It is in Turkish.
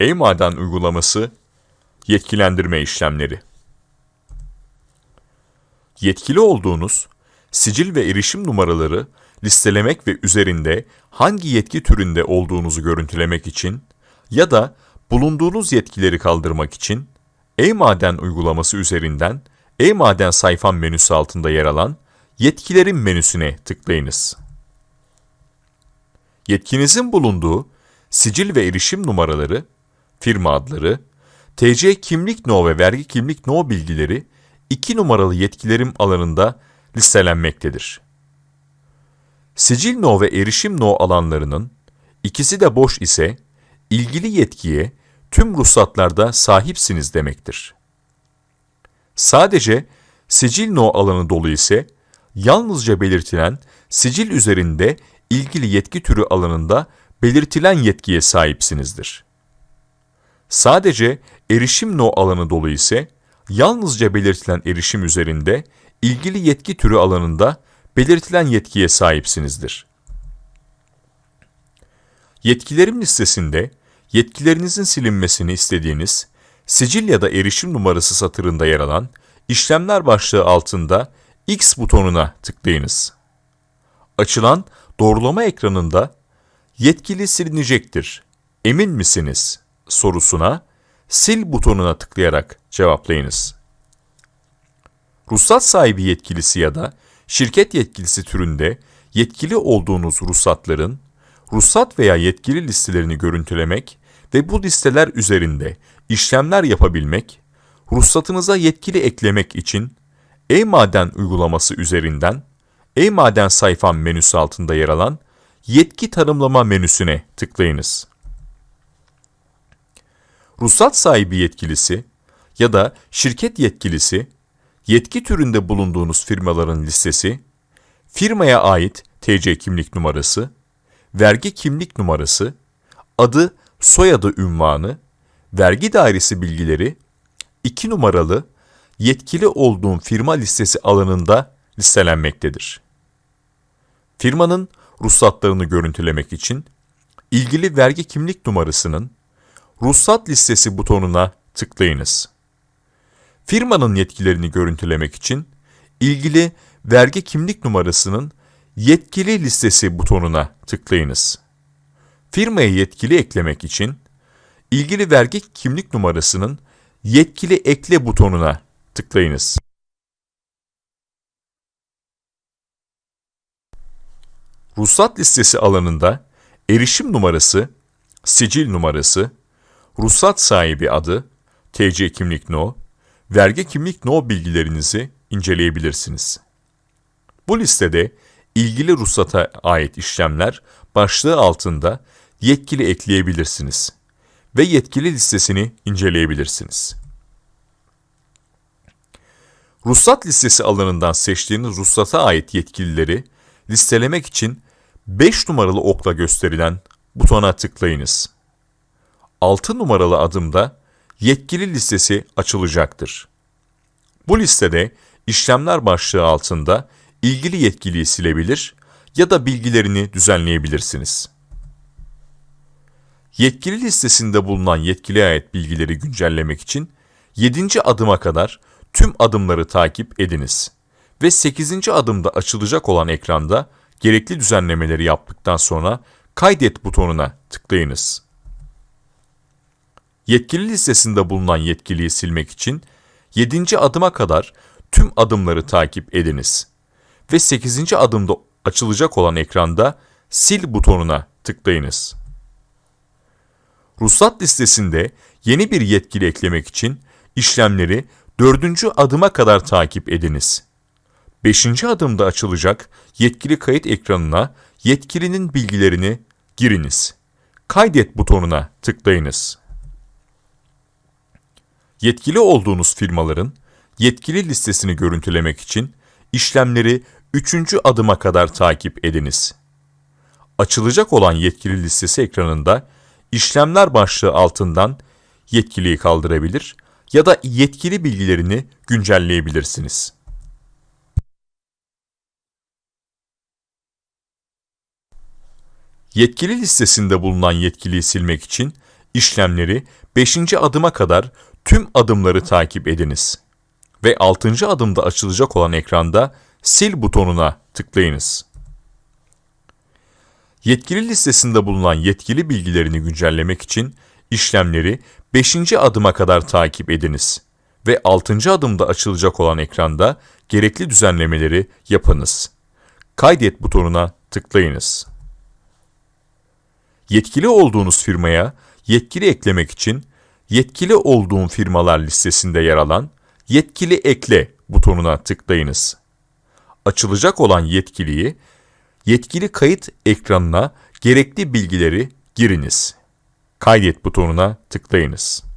E-Maden uygulaması Yetkilendirme işlemleri Yetkili olduğunuz sicil ve erişim numaraları listelemek ve üzerinde hangi yetki türünde olduğunuzu görüntülemek için ya da bulunduğunuz yetkileri kaldırmak için E-Maden uygulaması üzerinden E-Maden sayfam menüsü altında yer alan Yetkilerin menüsüne tıklayınız. Yetkinizin bulunduğu sicil ve erişim numaraları, firma adları, TC kimlik no ve vergi kimlik no bilgileri 2 numaralı yetkilerim alanında listelenmektedir. Sicil no ve erişim no alanlarının ikisi de boş ise ilgili yetkiye tüm ruhsatlarda sahipsiniz demektir. Sadece sicil no alanı dolu ise yalnızca belirtilen sicil üzerinde ilgili yetki türü alanında belirtilen yetkiye sahipsinizdir. Sadece erişim no alanı dolu ise yalnızca belirtilen erişim üzerinde ilgili yetki türü alanında belirtilen yetkiye sahipsinizdir. Yetkilerim listesinde yetkilerinizin silinmesini istediğiniz sicil ya da erişim numarası satırında yer alan işlemler başlığı altında X butonuna tıklayınız. Açılan doğrulama ekranında yetkili silinecektir. Emin misiniz? Sorusuna sil butonuna tıklayarak cevaplayınız. Ruhsat sahibi yetkilisi ya da şirket yetkilisi türünde yetkili olduğunuz ruhsatların ruhsat veya yetkili listelerini görüntülemek ve bu listeler üzerinde işlemler yapabilmek, ruhsatınıza yetkili eklemek için e-maden uygulaması üzerinden e-maden sayfam menüsü altında yer alan yetki tanımlama menüsüne tıklayınız. Ruhsat sahibi yetkilisi ya da şirket yetkilisi, yetki türünde bulunduğunuz firmaların listesi, firmaya ait TC kimlik numarası, vergi kimlik numarası, adı, soyadı ünvanı, vergi dairesi bilgileri, 2 numaralı yetkili olduğum firma listesi alanında listelenmektedir. Firmanın ruhsatlarını görüntülemek için ilgili vergi kimlik numarasının ruhsat listesi butonuna tıklayınız. Firmanın yetkilerini görüntülemek için ilgili vergi kimlik numarasının yetkili listesi butonuna tıklayınız. Firmaya yetkili eklemek için ilgili vergi kimlik numarasının yetkili ekle butonuna tıklayınız. Ruhsat listesi alanında erişim numarası, sicil numarası, ruhsat sahibi adı, TC kimlik no, vergi kimlik no bilgilerinizi inceleyebilirsiniz. Bu listede ilgili ruhsata ait işlemler başlığı altında yetkili ekleyebilirsiniz ve yetkili listesini inceleyebilirsiniz. Ruhsat listesi alanından seçtiğiniz ruhsata ait yetkilileri listelemek için 5 numaralı okla gösterilen butona tıklayınız. 6 numaralı adımda yetkili listesi açılacaktır. Bu listede işlemler başlığı altında ilgili yetkiliyi silebilir ya da bilgilerini düzenleyebilirsiniz. Yetkili listesinde bulunan yetkiliye ait bilgileri güncellemek için 7. adıma kadar tüm adımları takip ediniz ve 8. adımda açılacak olan ekranda gerekli düzenlemeleri yaptıktan sonra kaydet butonuna tıklayınız. Yetkili listesinde bulunan yetkiliyi silmek için 7. adıma kadar tüm adımları takip ediniz ve 8. adımda açılacak olan ekranda sil butonuna tıklayınız. Ruhsat listesinde yeni bir yetkili eklemek için işlemleri 4. adıma kadar takip ediniz. 5. adımda açılacak yetkili kayıt ekranına yetkilinin bilgilerini giriniz. Kaydet butonuna tıklayınız. Yetkili olduğunuz firmaların yetkili listesini görüntülemek için işlemleri 3. adıma kadar takip ediniz. Açılacak olan yetkili listesi ekranında işlemler başlığı altından yetkiliyi kaldırabilir ya da yetkili bilgilerini güncelleyebilirsiniz. Yetkili listesinde bulunan yetkiliyi silmek için işlemleri 5. adıma kadar tüm adımları takip ediniz. Ve 6. adımda açılacak olan ekranda sil butonuna tıklayınız. Yetkili listesinde bulunan yetkili bilgilerini güncellemek için işlemleri 5. adıma kadar takip ediniz ve 6. adımda açılacak olan ekranda gerekli düzenlemeleri yapınız. Kaydet butonuna tıklayınız. Yetkili olduğunuz firmaya yetkili eklemek için yetkili olduğum firmalar listesinde yer alan yetkili ekle butonuna tıklayınız. Açılacak olan yetkiliyi yetkili kayıt ekranına gerekli bilgileri giriniz. Kaydet butonuna tıklayınız.